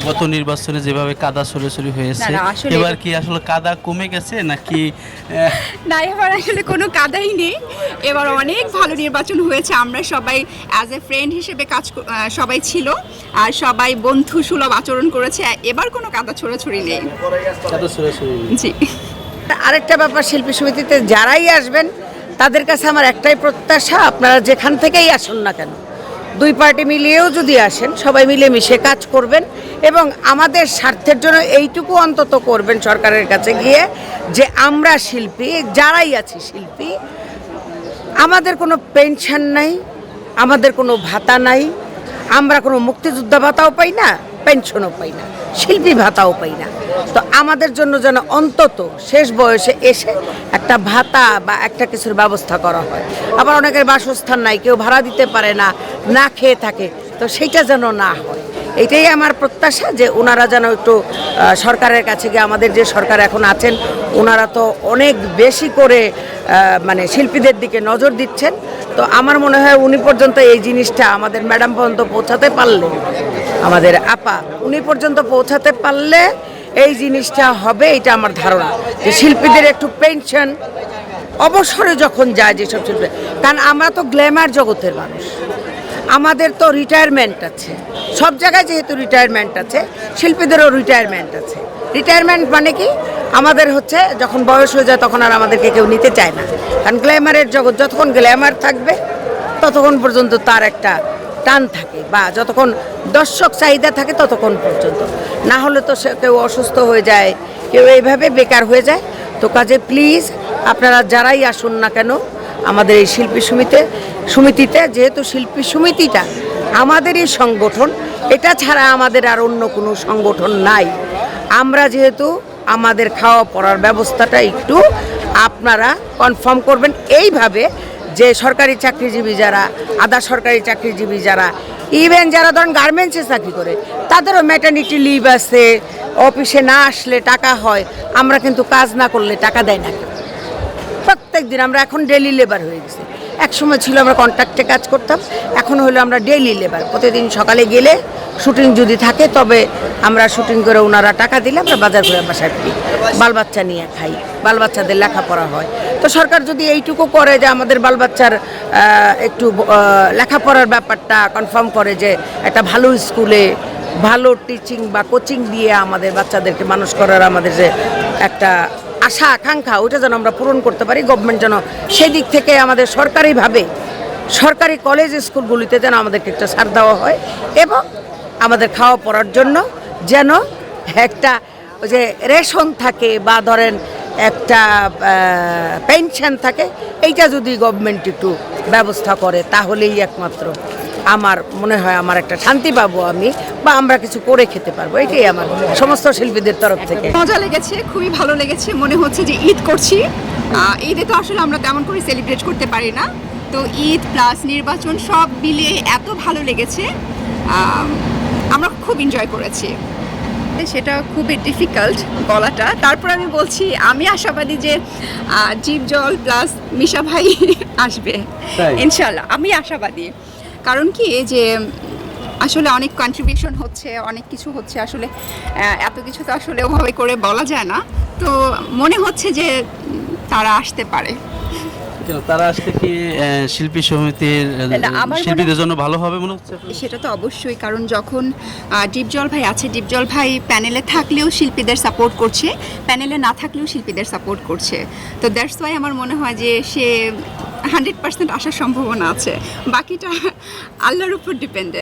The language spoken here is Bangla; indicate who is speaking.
Speaker 1: গত নির্বাচনে যেভাবে কাদা সরাসরি হয়েছে এবার কি আসলে কাদা কমে গেছে নাকি
Speaker 2: না এবার আসলে কোনো কাদাই নেই। এবার অনেক ভালো নির্বাচন হয়েছে আমরা সবাই অ্যাজ এ ফ্রেন্ড হিসেবে কাজ সবাই ছিল আর সবাই বন্ধু সুলভ আচরণ করেছে এবার কোনো কাদা ছোড়াছড়ি নেই।
Speaker 1: কাদা
Speaker 2: জি।
Speaker 3: আরেকটা ব্যাপার শিল্পী সমিতিতে যারাই আসবেন তাদের কাছে আমার একটাই প্রত্যাশা আপনারা যেখান থেকেই আসুন না কেন। দুই পার্টি মিলিয়েও যদি আসেন, সবাই মিলে মিশে কাজ করবেন এবং আমাদের স্বার্থের জন্য এইটুকু অন্তত করবেন সরকারের কাছে গিয়ে যে আমরা শিল্পী, যারাই আছি শিল্পী, আমাদের কোনো পেনশন নাই, আমাদের কোনো ভাতা নাই, আমরা কোনো মুক্তিযোদ্ধা ভাতাও পাই না, পেনশনও পাই না, শিল্পী ভাতাও পাই না। তো আমাদের জন্য যেন অন্তত শেষ বয়সে এসে একটা ভাতা বা একটা কিছুর ব্যবস্থা করা হয়। আবার অনেকের বাসস্থান নাই, কেউ ভাড়া দিতে পারে না না খেয়ে থাকে, তো সেইটা যেন না হয়। এটাই আমার প্রত্যাশা যে ওনারা যেন একটু সরকারের কাছে গিয়ে আমাদের যে সরকার এখন আছেন, ওনারা তো অনেক বেশি করে মানে শিল্পীদের দিকে নজর দিচ্ছেন। তো আমার মনে হয় উনি পর্যন্ত এই জিনিসটা আমাদের ম্যাডাম পর্যন্ত পৌঁছাতে পারলে, আমাদের আপা, উনি পর্যন্ত পৌঁছাতে পারলে এই জিনিসটা হবে, এটা আমার ধারণা। যে শিল্পীদের একটু পেনশন অবসরে যখন যায় যেসব শিল্পী, কারণ আমরা তো গ্ল্যামার জগতের মানুষ। আমাদের তো রিটায়ারমেন্ট আছে। সব জায়গায় যেহেতু রিটায়ারমেন্ট আছে, শিল্পীদেরও রিটায়ারমেন্ট আছে। রিটায়ারমেন্ট মানে কি? আমাদের হচ্ছে যখন বয়স হয়ে যায় তখন আর আমাদেরকে কেউ নিতে চায় না। কারণ গ্ল্যামারের জগৎ, যতক্ষণ গ্ল্যামার থাকবে, ততক্ষণ পর্যন্ত তার একটা টান থাকে বা যতক্ষণ দর্শক চাহিদা থাকে ততক্ষণ পর্যন্ত। না হলে তো সে কেউ অসুস্থ হয়ে যায়, কেউ এইভাবে বেকার হয়ে যায়। তো কাজে প্লিজ আপনারা যারাই আসুন না কেন, আমাদের এই শিল্পী সমিতি সমিতিতে যেহেতু শিল্পী সমিতিটা আমাদেরই সংগঠন, এটা ছাড়া আমাদের আর অন্য কোনো সংগঠন নাই। আমরা যেহেতু আমাদের খাওয়া পড়ার ব্যবস্থাটা একটু আপনারা কনফার্ম করবেন। এইভাবে যে সরকারি চাকরিজীবী যারা, আধা সরকারি চাকরিজীবী যারা ইভেন যারা ধরেন গার্মেন্টসে চাকরি করে, তাদেরও ম্যাটার্নিটি লিভ আছে অফিসে না আসলে টাকা হয়, আমরা কিন্তু কাজ না করলে টাকা দেয় না প্রত্যেক দিন আমরা এখন ডেলি লেবার হয়ে গেছি। এক সময় ছিল আমরা কন্ট্রাক্টে কাজ করতাম, এখন হলো আমরা ডেইলি লেবার প্রতিদিন সকালে গেলে শুটিং যদি থাকে, তবে আমরা শুটিং করে ওনারা টাকা দিলে আমরা বাজার করে বাসায় ফিরি। বাল বাচ্চা নিয়ে খাই বাল বাচ্চাদের লেখাপড়া হয়। তো সরকার যদি এইটুকু করে যে আমাদের বাল বাচ্চার একটু লেখাপড়ার ব্যাপারটা কনফার্ম করে যে একটা ভালো স্কুলে ভালো টিচিং বা কোচিং দিয়ে আমাদের বাচ্চাদেরকে মানুষ করার আমাদের যে একটা আশা, আকাঙ্ক্ষা, ওইটা যেন আমরা পূরণ করতে পারি। গভর্নমেন্ট যেন সেদিক থেকে আমাদের সরকারিভাবে, সরকারি কলেজ স্কুলগুলিতে যেন আমাদেরকে একটা ছাড় দেওয়া হয় এবং আমাদের খাওয়া পড়ার জন্য যেন একটা ওই যে রেশন থাকে বা ধরেন একটা পেনশন থাকে, এইটা যদি গভর্নমেন্ট একটু ব্যবস্থা করে, তাহলেই একমাত্র। আমার মনে হয় আমার একটা শান্তি পাবো আমি বা আমরা কিছু করে খেতে পারব এটাই আমার সমস্ত শিল্পীদের তরফ থেকে।
Speaker 2: মজা লেগেছে খুবই ভালো লেগেছে মনে হচ্ছে যে ঈদ করছি। ঈদে তো আসলে আমরা তেমন করে সেলিব্রেট করতে পারি না তো ঈদ প্লাস নির্বাচন সব মিলিয়ে এত ভালো লেগেছে আমরা খুব এনজয় করেছি। সেটা খুবই ডিফিকাল্ট বলাটা। তারপর আমি বলছি আমি আশাবাদী যে জীব জল প্লাস মিশা ভাই আসবে। ইনশাল্লাহ আমি আশাবাদী। কারণ কি যে আসলে অনেক কন্ট্রিবিউশন হচ্ছে অনেক কিছু হচ্ছে আসলে এত কিছু তো আসলে ওভাবে করে বলা যায় না। তো মনে হচ্ছে যে তারা আসতে পারে।
Speaker 1: তারা আসলে কি শিল্পী সমিতির শিল্পীদের জন্য ভালো হবে মনে হচ্ছে
Speaker 2: সেটা তো অবশ্যই কারণ যখন ডিপজল ভাই আছে ডিপজল ভাই প্যানেলে থাকলেও শিল্পীদের সাপোর্ট করছে প্যানেলে না থাকলেও শিল্পীদের সাপোর্ট করছে। তো দ্যাটস ওয়াই আমার মনে হয় যে সে হান্ড্রেড পার্সেন্ট আসার সম্ভাবনা আছে। বাকিটা আল্লাহর উপর ডিপেন্ডেন্ট